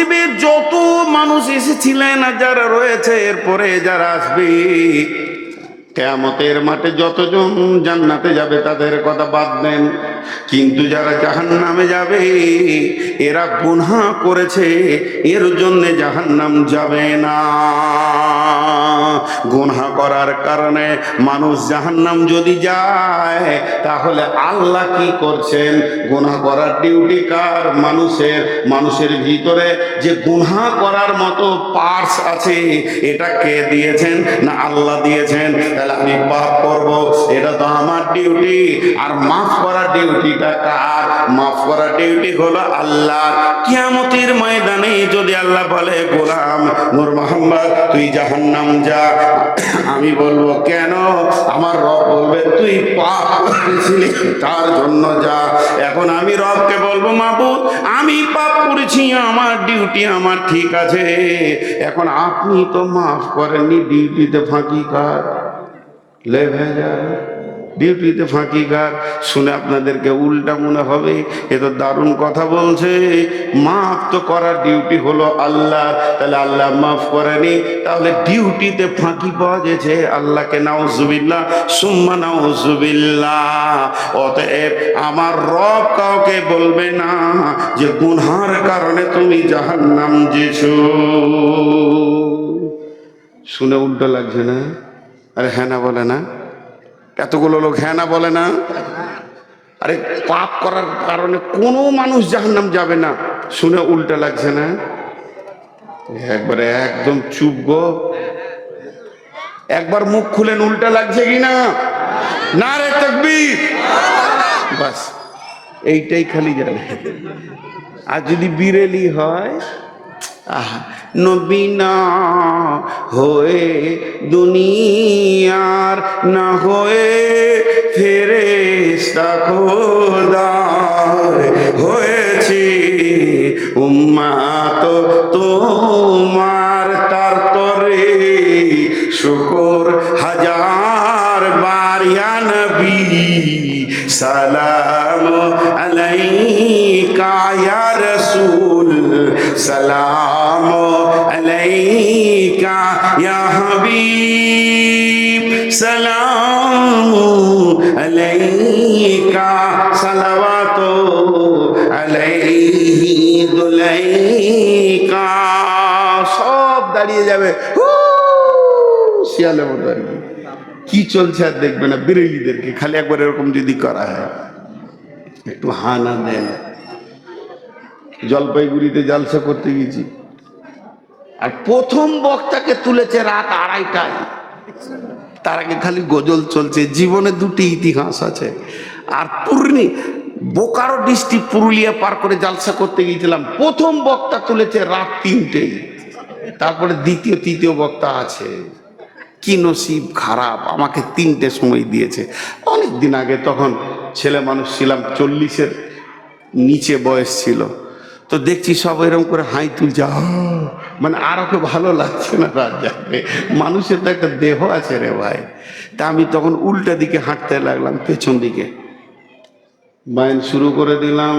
পৃথিবীর যত মানুষ এসেছিলেন আর যারা রয়েছে, এরপরে যারা আসবে, কেয়ামতের মাঠে যতজন জান্নাতে যাবে, তাদের কথা বাদ দেন। কিন্তু যারা জাহান নামে যাবে, এরা গুনহা করেছে, এর জন্য জাহান্নাম যাবে না। গুনহা করার কারণে মানুষ জাহান্নাম যদি যায়, তাহলে আল্লাহ কি করছেন? গুনহা করার ডিউটি কার? মানুষের মানুষের ভিতরে যে গুনহা করার মতো পার্স আছে, এটা কে দিয়েছেন না আল্লাহ দিয়েছেন? তাহলে আমি পাপ করব, এটা তো আমার ডিউটি আর মাফ করার ডিউটিটা কার? মাফ করার ডিউটি হলো আল্লাহ কিয়ামতের ময়দানে যদি আল্লাহ বলে, গোলাম নূর মোহাম্মদ, তুই জাহান্নাম যা। আমি বলব, কেন? আমার রব বলবে, তুই পাপ করেছিলি, তার জন্য যা। এখন আমি রবকে বলব, মাবুদ, আমি পাপ করেছি, আমার ডিউটি আমার ঠিক আছে। এখন আপনি তো মাফ করেননি ডিউটিতে ফাঁকি কার? লে ভেজা ডিউটিতে ফাঁকি কার শুনে আপনাদেরকে উল্টা মনে হবে, এ তো দারুণ কথা বলছে। মাফ তো করার ডিউটি হলো আল্লাহ, তাহলে আল্লাহ মাফ করেনি, তাহলে ডিউটিতে ফাঁকি পাওয়া গেছে, আল্লাহকে নাউজুবিল্লাহ, সুম্মা নাউজুবিল্লাহ। অতএব আমার রব কাউকে বলবে না যে গুনহার কারণে তুমি যাহার জাহান্নাম যেছো শুনে উল্টো লাগছে না? আরে হ্যাঁ না বলে না? এতগুলো লোক হ্যাঁ না বলে না? আরে পাপ করার কারণে কোনো মানুষ জাহান্নাম যাবে না। শুনে উল্টা লাগছে না? একবারে একদম চুপ গো। একবার মুখ খুলেন, উল্টা লাগছে কি না? না রে তকবীর। বাস, এইটাই খালি জানে। আর যদি বিরেলি হয় নবীনা হয়ে দুনিয়ার না হয়ে ফেরেস্তা খোদার হয়েছি। উম্মাত তোমার তার তরে শুকর হাজার বারিয়া নবী, সালাম আলাইকা, ইয়া রাসূল। সালাম আলাইকা ইয়া হাবিব সালাম আলাইকা সালাওয়াতু আলাইহি দুলাইকা সব দাঁড়িয়ে যাবে। শিয়ালের মতো আর কি। কি চলছে আর দেখবে না বিরেলিদেরকে খালি একবার এরকম যদি করা হয়, একটু হানা দেন। জলপাইগুড়িতে জালসা করতে গেছি। আর প্রথম বক্তাকে তুলেছে রাত আড়াইটায়। তার আগে খালি গজল চলছে, জীবনে দুটি ইতিহাস আছে। আর পূর্ণি বোকারো ডিস্ট্রিক্ট পুরুলিয়া পার করে জালসা করতে গিয়েছিলাম। প্রথম বক্তা তুলেছে রাত তিনটেই তারপরে দ্বিতীয়, তৃতীয় বক্তা আছে। কি নসিব খারাপ, আমাকে তিনটে সময় দিয়েছে। অনেক দিন আগে তখন ছেলে মানুষ ছিলাম, চল্লিশের নিচে বয়স ছিল। তো দেখছি সব এরকম করে হাই তুলছে! মানে আর ওকে ভালো লাগছে না রাত মানুষের তো একটা দেহ আছে রে ভাই। তা আমি তখন উল্টা দিকে হাঁটতে লাগলাম, পেছন দিকে। বাইন শুরু করে দিলাম।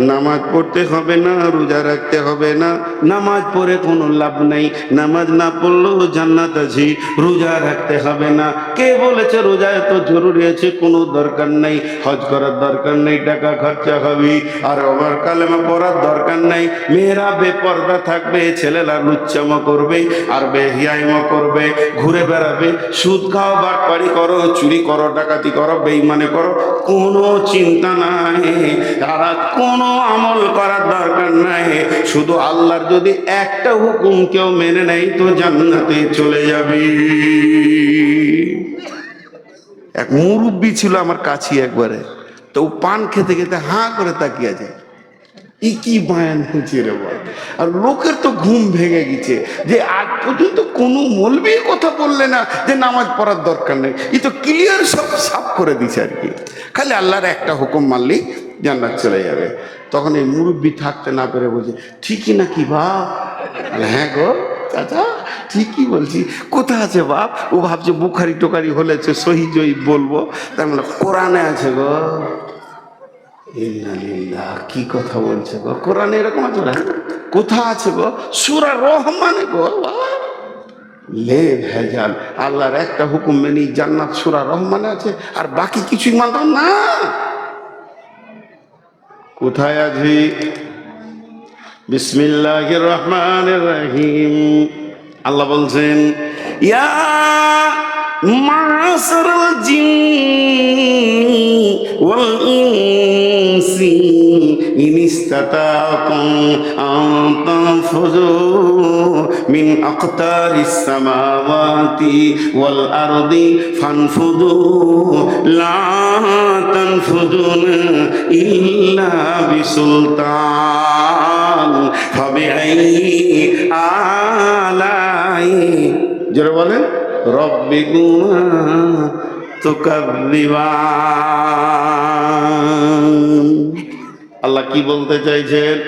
নামাজ পড়তে হবে না, রোজা রাখতে হবে না। নামাজ পড়ে কোনো লাভ নেই। নামাজ না পড়লেও জান্নাত আছে, রোজা রাখতে হবে না। কে বলেছে রোজা এত জরুরি আছে? কোনো দরকার নেই। হজ করার দরকার নেই, টাকা খরচা হবে। আর আমার কালেমা পড়ার দরকার নেই। মেয়েরা বেপর্দা থাকবে, ছেলেরা লুচ্চামো করবে আর বেহিয়াইমো করবে। ঘুরে বেড়াবে। সুদ খাও, বাটপাড়ি করো, চুরি করো, ডাকাতি করো, বেইমানে করো, কোনো চিন্তা নাই। তারা কোনো আমল করার দরকার নাই। শুধু আল্লাহর যদি একটা হুকুম কেউ মেনে নেয়, তো জান্নাতে চলে যাবে। এক মুরব্বী ছিল আমার কাছে একবারে। তো পান খেতে খেতে হাঁ করে তাকিয়ে আছে। কি বায়ান হচ্ছে রে বল আর লোকের তো ঘুম ভেঙে গেছে যে আজ পর্যন্ত কোনো মলবি কথা বললে না যে নামাজ পড়ার দরকার নেই। ই তো ক্লিয়ার সব সাফ করে দিছে আর কি। খালি আল্লাহর একটা হুকুম মানলেই জান্নাত চলে যাবে। তখন এই মুরব্বি থাকতে না পেরে বলছে, ঠিকই নাকি বাপ? হ্যাঁ গো চাচা, ঠিকই বলছি। কোথায় আছে বাপ? ও ভাবছে বুখারি টোকারি হলেছে সহি জয়ী বলব। তার মানে কোরআনে আছে গো। কি কথা বলছে গো? কোরআনে এরকম আছে না? কোথা আছে গো? সুরা রহমানে গো। লে ভেজাল। আল্লাহর একটা হুকুম মেনে জান্নাত সুরা রহমানে আছে, আর বাকি কিছুই মানতাম না। কোথায় আছি? বিসমিল্লাহ রহমান রহিম। আল্লাহ বলছেন, ইয়া ওয়াল ইনসি ইন ইসতাতাকুম আন তানফুযু মিন আকতারিস সামাওয়াতি ওয়াল আরদি ফানফুযু লা তানফুযুনা ইল্লা বিসুলতান ফাবিআই আলাই জোরে বলেন। তুকাদ্দিবান আল্লাহ কি বলতে চাইছেন?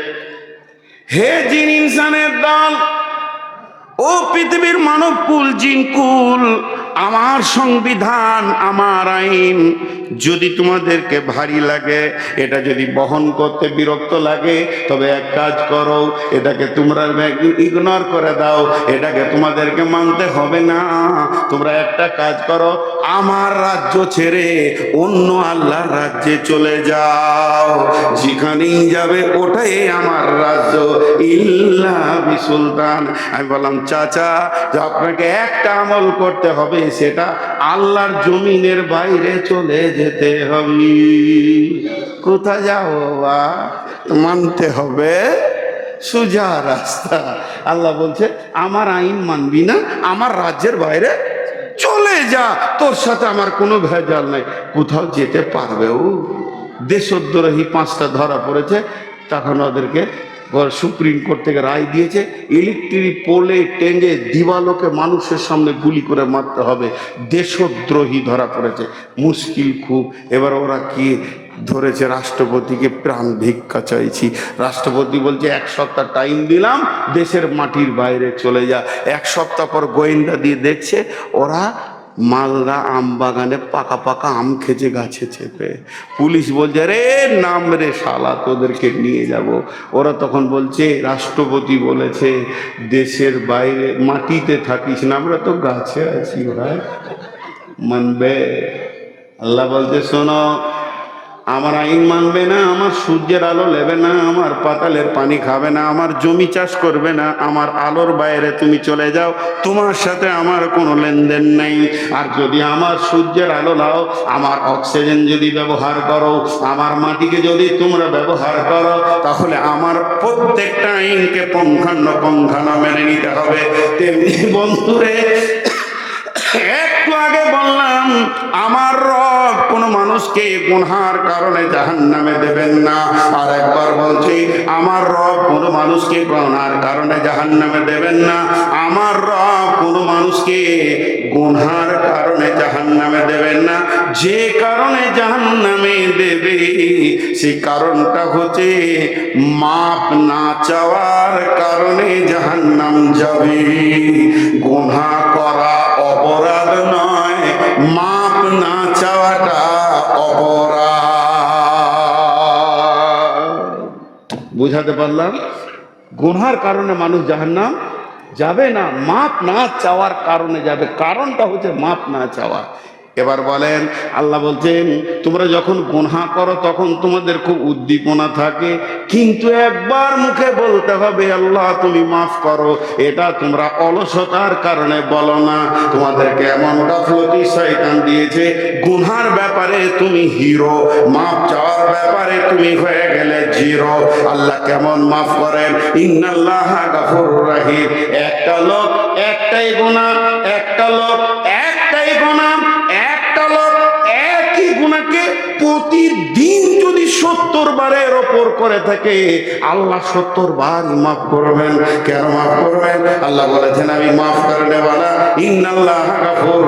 হে জিন ইনসানের দল, ও পৃথিবীর মানব কুল জিন কুল আমার সংবিধান, আমার আইন। যদি তোমাদেরকে ভারী লাগে, এটা যদি বহন করতে বিরক্ত লাগে, তবে এক কাজ করো, এটাকে তোমরা ইগনোর করে দাও, এটাকে তোমাদেরকে মানতে হবে না। তোমরা একটা কাজ করো আমার রাজ্য ছেড়ে অন্য আল্লাহর রাজ্যে চলে যাও। যেখানেই যাবে ওটাই আমার রাজ্য। ইল্লা সুলতান আমি বললাম, চাচা, যে আপনাকে একটা আমল করতে হবে, সেটা আল্লাহর জমিনের বাইরে চলে যেতে হবে। কোথায় যাও বা মানতে হবে। সোজা রাস্তা। আল্লাহ বলছে, আমার আইন মানবি না, আমার রাজ্যের বাইরে চলে যা, তোর সাথে আমার কোনো ভেজাল নাই। কোথাও যেতে পারবেও। দেশদ্রোহী পাঁচটা ধরা পড়েছে, তখন ওদেরকে সুপ্রিম কোর্ট থেকে রায় দিয়েছে, ইলেকট্রিক পোলে টেঙ্গে দিবালোকে মানুষের সামনে গুলি করে মারতে হবে। দেশদ্রোহী ধরা পড়েছে। মুশকিল খুব। এবার ওরা কি ধরেছে? রাষ্ট্রপতিকে প্রাণ ভিক্ষা চাইছি। রাষ্ট্রপতি বলছে, এক সপ্তাহ টাইম দিলাম, দেশের মাটির বাইরে চলে যা। এক সপ্তাহ পর গোয়েন্দা দিয়ে দেখছে, ওরা মালদা আম বাগানে পাকা পাকা আম খেচে গাছে চেপে। পুলিশ বলছে রে নাম রে শালা, তোদেরকে নিয়ে যাব। ওরা তখন বলছে, রাষ্ট্রপতি বলেছে, দেশের বাইরে মাটিতে থাকিস না, আমরা তো গাছে আছি ওরা মানবে? আল্লাহ বলতে শোনো আমার আইন মানবে না, আমার সূর্যের আলো নেবে না, আমার পাতালের পানি খাবে না, আমার জমি চাষ করবে না, আমার আলোর বাইরে তুমি চলে যাও, তোমার সাথে আমার কোনো লেনদেন নেই। আর যদি আমার সূর্যের আলো নাও, আমার অক্সিজেন যদি ব্যবহার করো, আমার মাটিকে যদি তোমরা ব্যবহার করো, তাহলে আমার প্রত্যেকটা আইনকে পঙ্খান্ন পঙ্খানো মেনে নিতে হবে। তেমনি বন্ধুরে একটু আগে বললাম আমার রব কোনো মানুষকে গুনহার কারণে জাহান নামে দেবেন না। আর একবার বলছি, আমার রব কোনো মানুষকে গুনহার কারণে জাহান নামে দেবেন না। আমার রব কোনো মানুষকে গুনহার কারণে জাহান নামে দেবেন না। যে কারণে জাহান নামে দেবে সেই কারণটা হচ্ছে মাপ না চাওয়ার কারণে জাহান নাম যাবে। গুনহা করা অপরাধ নয়, মাপ না চাওয়াটা বুঝাতে পারলাম? গুনহার কারণে মানুষ জাহান জাহান্নাম যাবে না, মাপ না চাওয়ার কারণে যাবে। কারণটা হচ্ছে মাপ না চাওয়া। এবার বলেন, আল্লাহ বলছেন, তোমরা যখন গুনহা করো, তখন তোমাদের খুব উদ্দীপনা থাকে। কিন্তু একবার মুখে বলতে হবে, আল্লাহ তুমি মাফ করো, এটা তোমরা অলসতার কারণে বলো না। তোমাদেরকে এমন গাফলতি শয়তান দিয়েছে, গুনহার ব্যাপারে তুমি হিরো, মাফ চাওয়ার ব্যাপারে তুমি হয়ে গেলে জিরো। আল্লাহ কেমন মাফ করেন? ইন্নাল্লাহ গাফুর রাহিম। একটা লোক একটাই গুনাহ, একটা লোক একটাই সত্তর বারের ওপর করে থাকে আল্লাহ সত্তর বার মাফ করবেন। কেন মাফ করবেন? আল্লাহ বলেছেন, আমি মাফ করে নেবালা ইন্নাল্লাহ গাফুর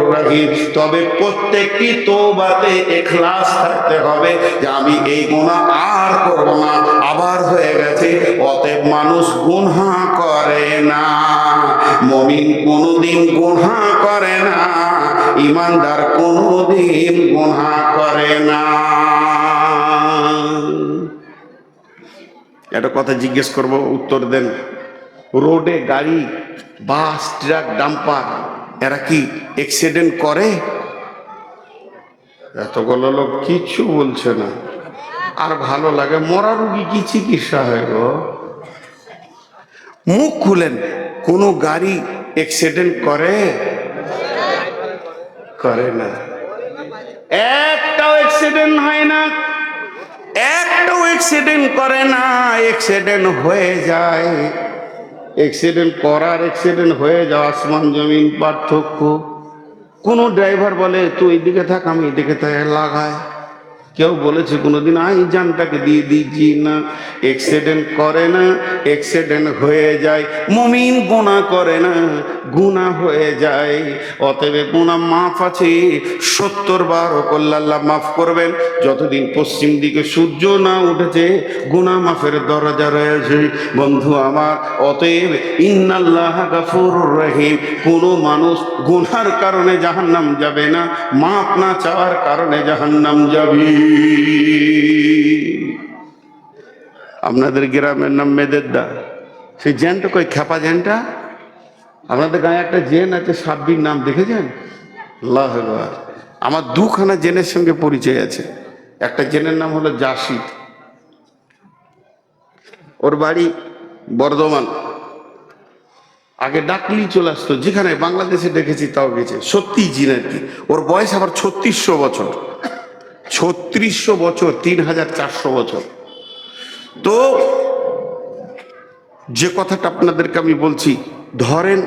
তবে প্রত্যেকটি তোবাতে এখলাস থাকতে হবে যে আমি এই গুনাহ আর করব না। আবার হয়ে গেছে, অতএব মানুষ গুনহা করে না। মমিন কোনোদিন গুনহা করে না। ইমানদার কোনোদিন গুনহা করে না। একটা কথা জিজ্ঞেস করব, উত্তর দেন, রোডে গাড়ি, বাস, ট্রাক, ডাম্পার, এরা কি অ্যাক্সিডেন্ট করে? এতগুলো লোক কিচ্ছু বলছে না। আর ভালো লাগে, মরা রুগী কি চিকিৎসা হয় গো? মুখ খুলেন, কোনো গাড়ি অ্যাক্সিডেন্ট করে? করে না। একটাও অ্যাক্সিডেন্ট হয় না। একটাও অ্যাক্সিডেন্ট করে না অ্যাক্সিডেন্ট হয়ে যায়। অ্যাক্সিডেন্ট করার অ্যাক্সিডেন্ট হয়ে যাওয়া আসমান জমিন পার্থক্য। কোনো ড্রাইভার বলে, তুই এদিকে থাক, আমি এদিকে লাগায় কেউ বলেছে কোনোদিন, আই জানটাকে দিয়ে দিচ্ছি না। অ্যাক্সিডেন্ট করে না অ্যাক্সিডেন্ট হয়ে যায়, মমিন গুণা করে না গুণা হয়ে যায়। অতএব গুণা মাফ আছে, সত্তর বার কল্লাল্লাহ মাফ করবেন। যতদিন পশ্চিম দিকে সূর্য না উঠেছে গুণা মাফের দরজা রয়েছে। বন্ধু আমার, অতএব ইন্নাল্লাহ গাফুর রহিম। কোনো মানুষ গুনার কারণে জাহান্নাম যাবে না, মাপ না চাওয়ার কারণে জাহান্নাম যাবে। আপনাদের গ্রামের নাম মেদেরদা সেই জেনটা কই খেপা জেনটা আপনাদের গায়ে একটা জেন আছে, সাব্বির নাম, দেখেছেন। আমার দুখানা জেনের সঙ্গে পরিচয় আছে। একটা জেনের নাম হলো জাসিদ। ওর বাড়ি বর্ধমান। আগে ডাকলি চলে আসতো, যেখানে বাংলাদেশে দেখেছি তাও গেছে। সত্যি জিন আর কি ওর বয়স আবার ছত্রিশশো বছর। ছত্রিশশো বছর, তিন হাজার চারশো বছর। তো, যে কথাটা আপনাদেরকে আমি বলছি, ধরেন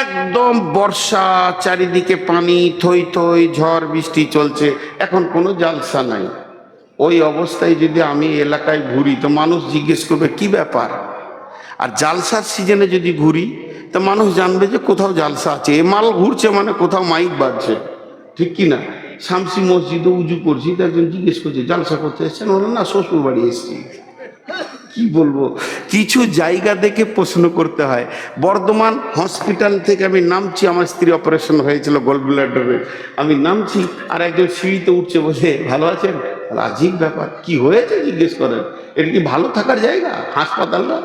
একদম বর্ষা, চারিদিকে পানি, থই থই, ঝড়, বৃষ্টি চলছে, এখন কোনো জালসা নাই। ওই অবস্থায় যদি আমি এলাকায় ঘুরি, তো মানুষ জিজ্ঞেস করবে, কি ব্যাপার? আর জালসার সিজনে যদি ঘুরি, তো মানুষ জানবে যে কোথাও জালসা আছে। এ মাল ঘুরছে মানে কোথাও মাইক বাজছে। ঠিক কি না? শামসি মসজিদে উজু করছি তো একজন জিজ্ঞেস করছে জালসা করতে এসছেন? ওরা না শ্বশুর বাড়ি এসছি। কি বলব? কিছু জায়গা দেখে প্রশ্ন করতে হয়। বর্ধমান হসপিটাল থেকে আমি নামছি আমার স্ত্রী অপারেশন হয়েছিল গোল্ড ব্লাডারের আমি নামছি আর একজন সিঁড়িতে উঠছে বসে ভালো আছেন? বলে, আজীব ব্যাপার কি হয়েছে? জিজ্ঞেস করেন। এটা কি ভালো থাকার জায়গা হাসপাতাল না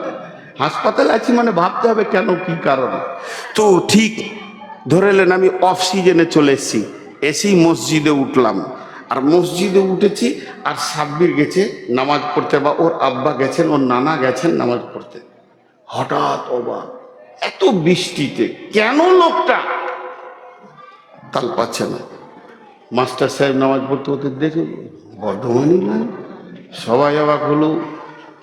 হাসপাতালে আছি মানে ভাবতে হবে কেন কি কারণ? তো ঠিক ধরে নেন আমি অফ সিজনে চলে এসেছি। এসেই মসজিদে উঠলাম। আর মসজিদে উঠেছি, আর সাব্বির গেছে নামাজ পড়তে বা ওর আব্বা গেছেন, ওর নানা গেছেন নামাজ পড়তে। হঠাৎ অবাক, এত বৃষ্টিতে কেন লোকটা? তাল পাচ্ছে না। মাস্টার সাহেব নামাজ পড়তে, ওদের দেখে বর্ধমানই নয় সবাই অবাক হলো।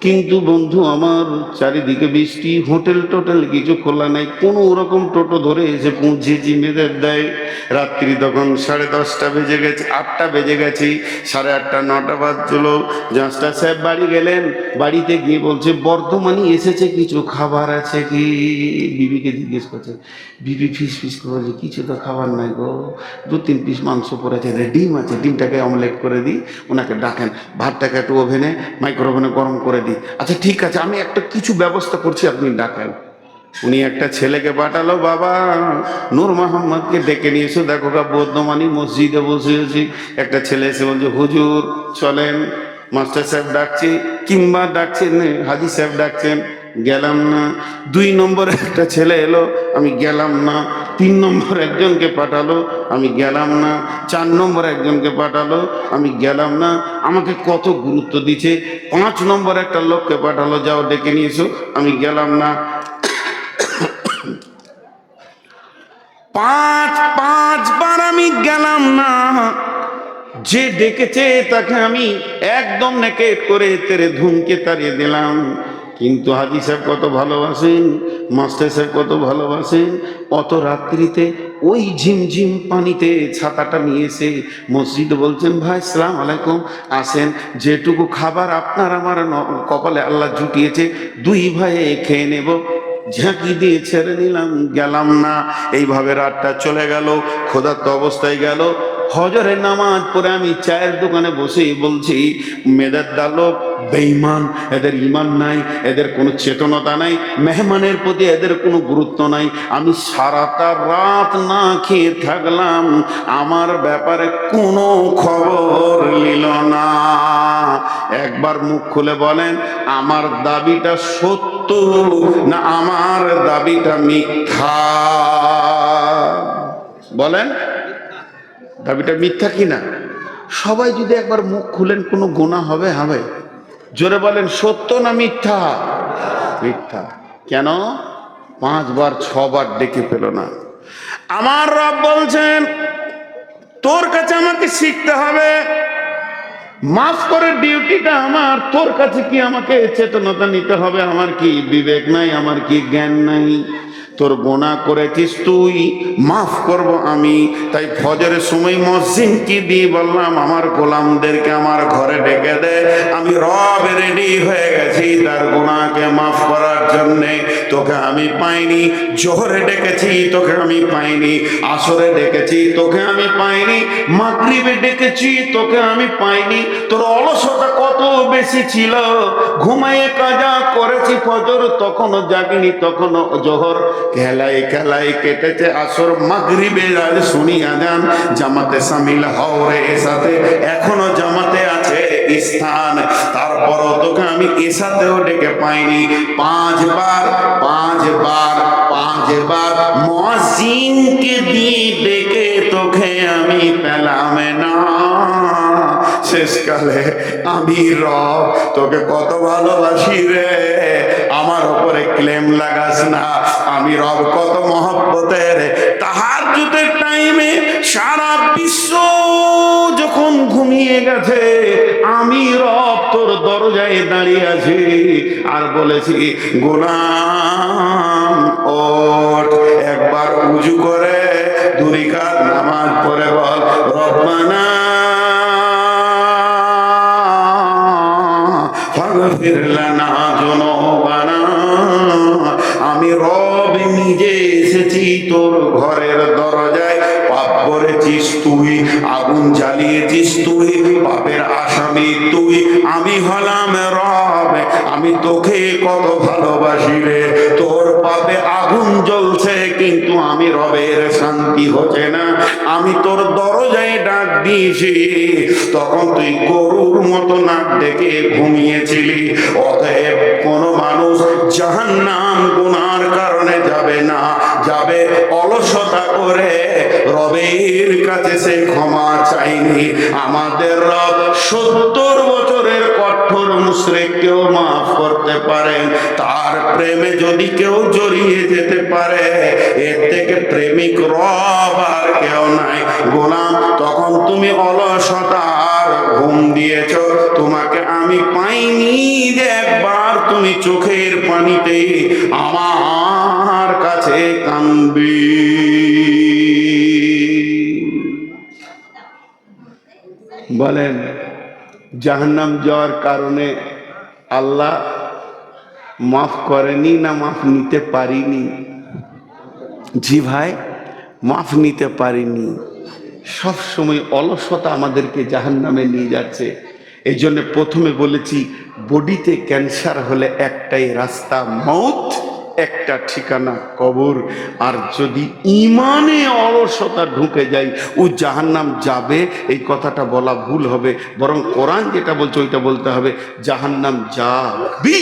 কিন্তু বন্ধু, আমার চারিদিকে বৃষ্টি, হোটেল টোটেল কিছু খোলা নাই। কোনো ওরকম টোটো ধরে এসে পৌঁছেছি মেয়েদের দেয় রাত্রি তখন সাড়ে দশটা বেজে গেছে, আটটা বেজে গেছি, সাড়ে আটটা, নটা বাজছিল। জাস্টার সাহেব বাড়ি গেলেন, বাড়িতে গিয়ে বলছে বর্ধমানই এসেছে কিছু খাবার আছে কি? বিবিকে জিজ্ঞেস করছে, বিবি ফিস ফিস করেছে কিছু তো খাবার নাই গো। দু তিন পিস মাংস পড়েছে ডিম আছে, ডিমটাকে অমলেট করে দিই। ওনাকে ডাকেন, ভাতটাকে একটু ওভেনে মাইক্রো ওভেনে গরম করে দিই আচ্ছা ঠিক আছে, আমি একটা কিছু ব্যবস্থা করছি, আপনি ডাকেন। উনি একটা ছেলেকে পাঠালো, বাবা, নূর মোহাম্মদকে ডেকে নিয়ে এসো, দেখো বর্ধমানি মসজিদে বসে আছি। একটা ছেলে এসে বলছে, হুজুর, চলেন, মাস্টার সাহেব ডাকছি, কিংবা ডাকছেন, হাজি সাহেব ডাকছেন। গেলাম না। দুই নম্বরে একটা ছেলে এলো, আমি গেলাম না। তিন নম্বর একজনকে পাঠালো, আমি গেলাম না। চার নম্বর একজনকে পাঠালো, আমি গেলাম না। আমাকে কত গুরুত্ব দিচ্ছে। পাঁচ নম্বর একটা লোককে পাঠালো, যাও ডেকে নিয়ে এসো, আমি গেলাম না। পাঁচ, পাঁচবার আমি গেলাম না। যে ডেকেছে তাকে আমি একদম নেকেট করে তেরে ধুমকে তাড়িয়ে দিলাম। কিন্তু হাজি সাহেব কত ভালোবাসেন, মাস্টার সাহেব কত ভালোবাসেন, অত রাত্রিতে ওই ঝিমঝিম পানিতে ছাতাটা নিয়ে এসে মসজিদ বলছেন, ভাই, সালাম আলাইকুম, আসেন, যেটুকু খাবার আপনার আমার কপালে আল্লাহ জুটিয়েছে, দুই ভাইয়ে খেয়ে নেব। ঝাঁকি দিয়ে ছেড়ে নিলাম, গেলাম না। এইভাবে রাতটা চলে গেল, ক্ষুধার্ত অবস্থায় গেল। হজরের নামাজ পড়ে আমি চায়ের দোকানে বসেই বলছি মেয়েদের দালোক বেঈমান, এদের ইমান নাই, এদের কোনো চেতনতা নাই, মেহমানের প্রতি এদের কোনো গুরুত্ব নাই। আমি সারাটা রাত না খেয়ে থাকলাম, আমার ব্যাপারে কোনো খবর নিল না। একবার মুখ খুলে বলেন, আমার দাবিটা সত্য না আমার দাবিটা মিথ্যা? বলেন দাবিটা মিথ্যা কি না সবাই যদি একবার মুখ খুলেন, কোনো গোনা হবে? হবে। জোরে বলেন, সত্য না মিথ্যা? মিথ্যা। কেন? পাঁচবার, ছবার ডেকে পেল না। আমার রব বলছেন, তোর কাছে আমাকে শিখতে হবে। মাফ করে ডিউটিটা আমার, তোর কাছে কি আমাকে চেতনতা নিতে হবে? আমার কি বিবেক নাই, আমার কি জ্ঞান নাই? তোর গোনা করেছিস তুই, মাফ করব আমি। তাই ফজরের সময় কি দিয়ে বললাম, আমার গোলামদেরকে আমার ঘরে ডেকে দে। আমি রব রেডি হয়ে গেছি তার গোনাকে মাফ করার জন্যে। তোকে আমি পাইনি, জোহরে ডেকেছি, তোকে আমি পাইনি, আসরে ডেকেছি, তোকে আমি পাইনি, মাগরিবে ডেকেছি, তোকে আমি পাইনি। তোর অলসতা কত বেশি ছিল? ঘুমাইয়ে কাজা করেছি ফজর, তখনও জাগিনি, তখনও জোহর। খেলাই খেলাই কেটেছে আসর মাগরিবে আজ শুনিয়া যান জামাতে সামিল হওরে সাথে এখনও জামাতে আছে স্থান, তারপরও তোকে আমি এসাতেও ডেকে পাইনি। পাঁচবার পাঁচবার পাঁচবার মসজিদকে দিয়ে ডেকে তোকে আমি পেলাম না। শেষকালে আমি রব, তোকে কত ভালোবাসি রে। আমার উপরে ক্লেম লাগাস না। আমি রব কত মহব্বতের তাহার জুতের টাইমে সারা বিশ্ব যখন ঘুমিয়ে গেছে, আমি রব তোর দরজায় দাঁড়িয়ে আছি আর বলেছি, গোলাম, ওঠ, একবার উজু করে দুরিকার নামাজ পড়ে বল। রব্বানা আমি রব নিজে এসেছি তোর ঘরের দরজায়। করেছিস তুই, আগুন জ্বালিয়েছিস তুই, পাপের আসামি তুই। আমি হলাম রব, আমি তোকে কত ভালোবাসি রে। তোর পাপে আগুন জ্বলছে, কিন্তু আমি রবের শান্তি হচ্ছে না। আমি তোর দরজায় ডাক দিয়েছি, তখন তুই গরুর মতো নাক ডেকে ঘুমিয়েছিলি। অতএব কোন মানুষ জাহান নাম গুনার কারণে যাবে না, যাবে অলসতা করে রবের কাছে সে ক্ষমা চাইনি। আমাদের রব সত্তর বছরের কঠোর মুশ্রেককেও মাফ করতে পারেন তার প্রেমে যদি কেউ জড়িয়ে যেতে পারে, এর থেকে প্রেমিক রব আর কেউ নাই। গোলাম, তখন তুমি অলসতার ঘুম দিয়েছ। তোমাকে আমি পাইনি যে একবার তুমি চোখের পানিতে আমার কাছে কান্দবি বলেন, জাহান্নাম যাওয়ার কারণে আল্লাহ মাফ করেনি না মাফ নিতে পারিনি? জি ভাই, মাফ নিতে পারিনি। সব সময় অলসতা আমাদেরকে জাহান্নামে নিয়ে যাচ্ছে। এই জন্য প্রথমে বলেছি, বডিতে ক্যান্সার হলে একটাই রাস্তা, মৌত। একটা ঠিকানা, কবর। আর যদি ইমানে অলসতা ঢুকে যায়, ও জাহান্নাম যাবে, এই কথাটা বলা ভুল হবে। বরং কোরআন যেটা বলছে, ওইটা বলতে হবে, জাহান্নাম যাবি।